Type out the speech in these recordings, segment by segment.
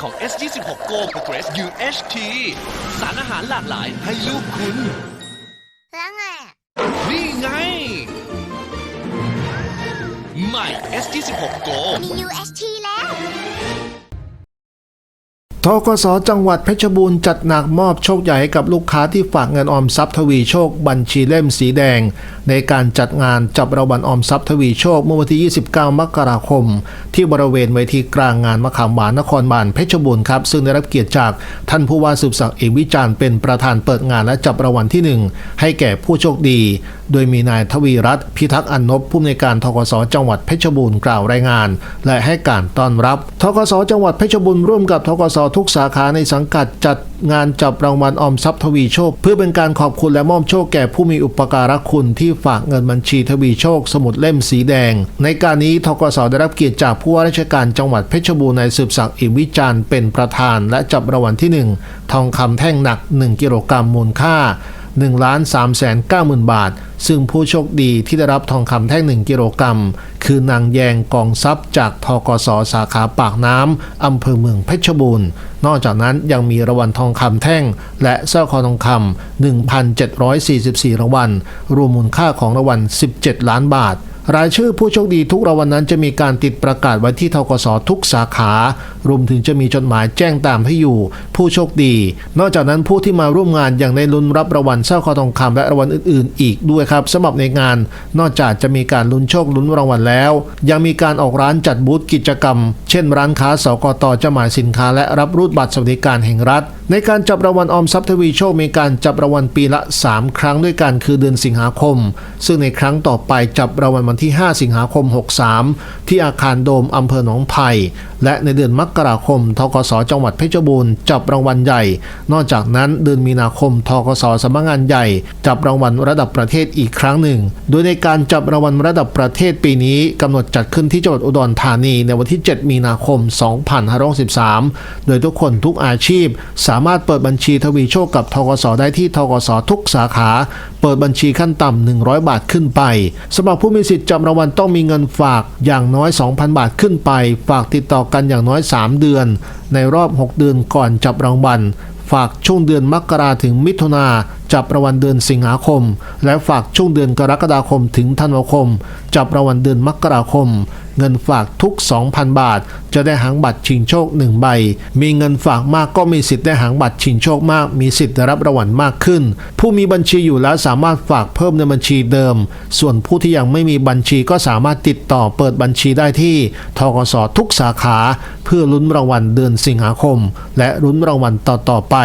ของ S26 Go Progress UHT สารอาหารหลากหลายให้ลูกคุณ แล้วไงอะนี่ไง ใหม่ S26 Go มี UHT แล้ว ทกสจังหวัดเพชรบูรณ์จัดหนักมอบโชคใหญ่ให้กับลูกค้าที่ฝากเงินออมทรัพย์ทวีโชคบัญชีเล่มสีแดง ในการจัดงานจับรางวัลออมทรัพย์ทวีโชคเมื่อวันที่ 29 มกราคม ที่บริเวณเวทีกลางงานมะขามหวานนครบาลเพชรบูรณ์ครับซึ่งได้รับเกียรติจากท่านผู้ว่าสืบศักดิ์เอกวิจารณ์เป็นประธานเปิดงานและจับรางวัลที่หนึ่งให้แก่ผู้โชคดี โดยมีนายทวีรัตน์พิทักษ์อันนบผู้อำนวยการทกสจังหวัดเพชรบูรณ์กล่าวรายงาน และให้การต้อนรับทกสจังหวัดเพชรบูรณ์ร่วมกับทกสทุกสาขาในสังกัดจัดงานจับรางวัลออมทรัพย์ทวีโชค เพื่อเป็นการขอบคุณและมอบโชคแก่ผู้มีอุปการะคุณที่ฝากเงินบัญชีทวีโชค สมุดเล่มสีแดง ในการนี้ทกสได้รับเกียรติจากผู้ว่าราชการจังหวัดเพชรบูรณ์นายสืบศักดิ์อิมวิจารณ์เป็นประธานและจับรางวัลที่หนึ่งทองคำแท่งหนัก 1 กิโลกรัมมูลค่า 1ล้าน3แสน9หมื่นบาท ซึ่งผู้โชคดีที่ได้รับทองคำแท่ง 1 กิโลกรัม คือนางแยงกองทรัพย์จากทกสสาขาปากน้ำอำเภอเมืองเพชรบูรณ์ นอกจากนั้นยังมีรางวัลทองคำแท่ง และสร้อยคอทองคำ1,744รางวัลรวมมูลค่าของรางวัล17 ล้านบาทรายชื่อผู้โชคดีทุกรางวัลนั้นจะมีการติดประกาศไว้ที่ทกสทุกสาขารวมถึงจะมีจดหมายแจ้งตามให้อยู่ ผู้โชคดี นอกจากนั้นผู้ที่มาร่วมงานยังได้ลุ้นรับรางวัลสร้อยคอทองคำและรางวัลอื่นๆ อีกด้วยครับสำหรับในงาน นอกจากจะมีการลุ้นโชคลุ้นรางวัลแล้ว ยังมีการออกร้านจัดบูธกิจกรรม เช่น ร้านค้าสกตจำหน่ายสินค้าและรับรูดบัตรสวัสดิการแห่งรัฐ ในการจับรางวัลออมทรัพย์ทวีโชคมีการจับรางวัลปีละ 3 ครั้งด้วยกันคือเดือนสิงหาคม ซึ่งในครั้งต่อไปจับรางวัลวันที่ 5 สิงหาคม 63 ที่อาคารโดมอำเภอหนองไผ่และในเดือนมกราคมทกสจังหวัดเพชรบูรณ์จับรางวัลใหญ่ นอกจากนั้นเดือนมีนาคมทกสสำนักงานใหญ่ จับรางวัลระดับประเทศอีกครั้งหนึ่ง โดยในการจับรางวัลระดับประเทศปีนี้กำหนดจัดขึ้นที่จังหวัดอุดรธานีในวันที่ 7 มีนาคม 2563โดยทุกคนทุกอาชีพสาามารถเปิดบัญชีทวีโชคกับทกสได้ที่ทกสทุกสาขา เปิดบัญชีขั้นต่ำ100 บาทขึ้นไปสำหรับผู้มีสิทธิ์จำรางวัลต้องมีเงินฝากอย่างน้อย 2,000 บาทขึ้นไป ฝากติดต่อกันอย่างน้อย 3 เดือน ในรอบ 6 เดือนก่อนจับรางวัลฝากช่วงเดือนมกราถึงมิถุนา จับรางวัลเดือนสิงหาคม และฝากช่วงเดือนกรกฎาคมถึงธันวาคม จับรางวัลเดือนมกราคม เงินฝากทุก 2,000 บาท จะได้หางบัตรชิงโชค 1 ใบ มีเงินฝากมากก็มีสิทธิ์ได้หางบัตรชิงโชคมาก มีสิทธิ์ได้รับรางวัลมากขึ้น ผู้มีบัญชีอยู่แล้วสามารถฝากเพิ่มในบัญชีเดิม ส่วนผู้ที่ยังไม่มีบัญชีก็สามารถติดต่อเปิดบัญชีได้ที่ทกสทุกสาขา เพื่อลุ้นรางวัลเดือนสิงหาคม และลุ้นรางวัลต่อๆไป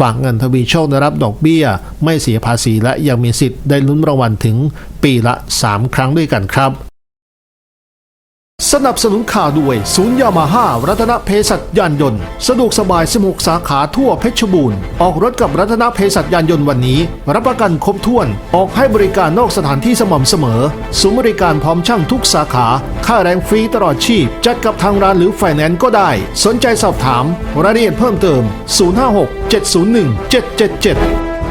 ฝากเงินทวีโชคได้รับดอกเบี้ย ไม่เสียภาษีและยังมีสิทธิ์ได้ลุ้นรางวัลถึงปีละ 3 ครั้งด้วยกันครับ สนับสนุนข่าวด้วยศูนย์ยามาฮ่ารัตนเพศัตยานยนต์ สะดวกสบาย 16 สาขาทั่วเพชรบูรณ์ออกรถกับรัตนเพศัตยานยนต์วันนี้ รับประกันครบถ้วน ออกให้บริการนอกสถานที่สม่ำเสมอศูนย์บริการพร้อมช่างทุกสาขา ค่าแรงฟรีตลอดชีพ จัดกับทางร้านหรือไฟแนนซ์ก็ได้ สนใจสอบถาม รายละเอียดเพิ่มเติม 056 701 777